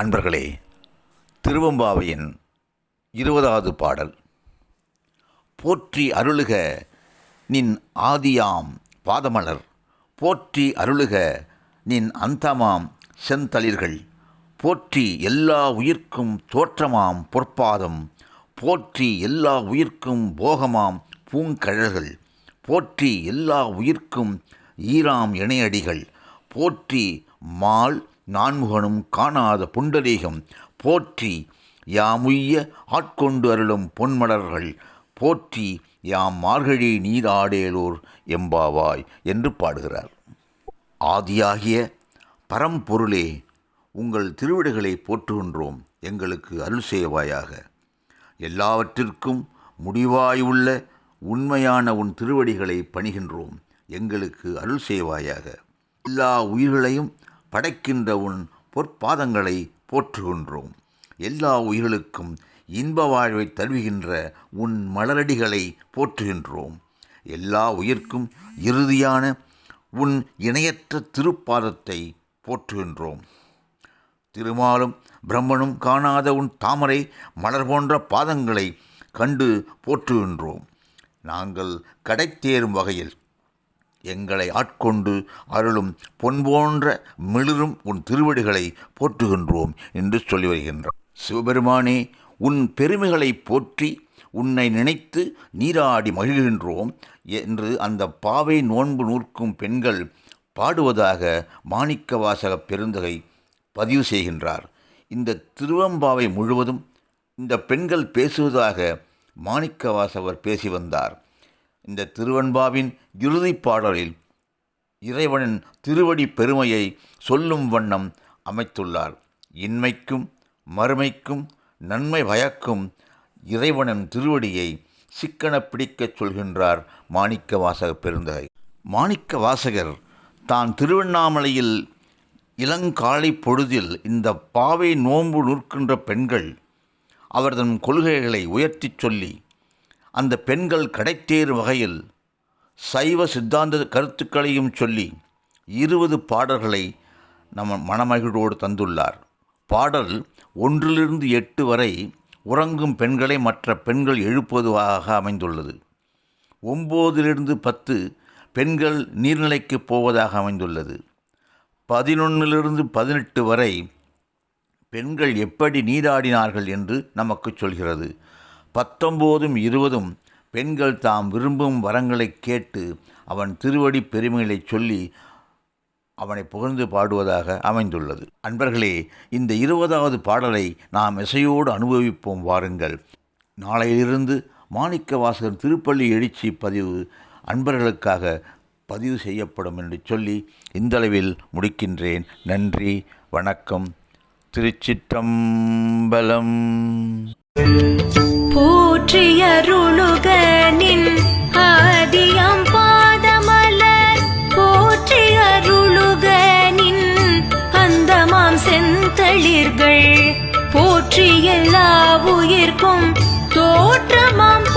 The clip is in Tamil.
அன்பர்களே திருவம்பாவையின் இருபதாவது பாடல். போற்றி அருளுக நின் ஆதியாம் பாதமலர். போற்றி அருளுக நின் அந்தமாம் செந்தளிர்கள். போற்றி எல்லா உயிர்க்கும் தோற்றமாம் பொற்பாதம். போற்றி எல்லா உயிர்க்கும் போகமாம் பூங்கழல்கள். போற்றி எல்லா உயிர்க்கும் ஈராம் இணையடிகள். போற்றி மால் நான்முகனும் காணாத புண்டரீகம் போற்றி யாமுய்ய ஆட்கொண்டு அருளும் பொன்மலர்கள் போற்றி யாம் மார்கழி நீராடேலூர் எம்பாவாய் என்று பாடுகிறார். ஆதியாகிய பரம்பொருளே உங்கள் திருவிடுகளை போற்றுகின்றோம் எங்களுக்கு அருள் செய்வாயாக. எல்லாவற்றிற்கும் முடிவாய் உள்ள உண்மையான உன் திருவடிகளை பணிகின்றோம் எங்களுக்கு அருள் செய்வாயாக. எல்லா உயிர்களையும் படைக்கின்ற உன் பொற்பாதங்களை போற்றுகின்றோம். எல்லா உயிர்களுக்கும் இன்ப வாழ்வை தருவிகின்ற உன் மலரடிகளை போற்றுகின்றோம். எல்லா உயிர்க்கும் இறுதியான உன் இணையற்ற திருப்பாதத்தை போற்றுகின்றோம். திருமாலும் பிரம்மனும் காணாத உன் தாமரை மலர் போன்ற பாதங்களை கண்டு போற்றுகின்றோம். நாங்கள் கடைத்தேறும் வகையில் எங்களை ஆட்கொண்டு அருளும் பொன் போன்ற மிளிரும் உன் திருவடிகளை போற்றுகின்றோம் என்று சொல்லி வருகின்றார். சிவபெருமானே உன் பெருமைகளை போற்றி உன்னை நினைத்து நீராடி மகிழ்கின்றோம் என்று அந்த பாவை நோன்பு நூற்கும் பெண்கள் பாடுவதாக மாணிக்கவாசக பெருந்தகை பதிவு செய்கின்றார். இந்த திருவம்பாவை முழுவதும் இந்த பெண்கள் பேசுவதாக மாணிக்கவாசவர் பேசி வந்தார். இந்த திருவன்பாவின் இறுதிப் பாடலில் இறைவனின் திருவடி பெருமையை சொல்லும் வண்ணம் அமைத்துள்ளார். இன்மைக்கும் மறுமைக்கும் நன்மை பயக்கும் இறைவனின் திருவடியை சிக்கன பிடிக்கச் சொல்கின்றார் மாணிக்க வாசக பெருந்தகை. மாணிக்க வாசகர் தான் திருவண்ணாமலையில் இளங்காலை பொழுதில் இந்த பாவை நோன்பு நிற்கின்ற பெண்கள் அவர்தன் கொள்கைகளை உயர்த்திச் சொல்லி அந்த பெண்கள் கடைத்தேறும் வகையில் சைவ சித்தாந்த கருத்துக்களையும் சொல்லி இருபது பாடல்களை நம்ம மணமகிழோடு தந்துள்ளார். பாடல் ஒன்றிலிருந்து எட்டு வரை உறங்கும் பெண்களை மற்ற பெண்கள் எழுப்புவதாக அமைந்துள்ளது. ஒம்போதிலிருந்து பத்து பெண்கள் நீர்நிலைக்கு போவதாக அமைந்துள்ளது. பதினொன்றிலிருந்து பதினெட்டு வரை பெண்கள் எப்படி நீராடினார்கள் என்று நமக்கு சொல்கிறது. பத்தொம்போதும் இருபதும் பெண்கள் தாம் விரும்பும் வரங்களை கேட்டு அவன் திருவடி பெருமைகளை சொல்லி அவனை புகழ்ந்து பாடுவதாக அமைந்துள்ளது. அன்பர்களே இந்த இருபதாவது பாடலை நாம் இசையோடு அனுபவிப்போம் வாருங்கள். நாளையிலிருந்து மாணிக்க வாசகன் திருப்பள்ளி எழுச்சி பதிவு அன்பர்களுக்காக பதிவு செய்யப்படும் என்று சொல்லி இந்தளவில் முடிக்கின்றேன். நன்றி வணக்கம். திருச்சிற்றம்பலம். போற்றியருளுக நின் ஆதியம் பாதமலர் போற்றியருளுக நின் அந்தமாம் செந்தளிர்கள் போற்றி எல்லா உயிர்க்கும் தோற்றமாம்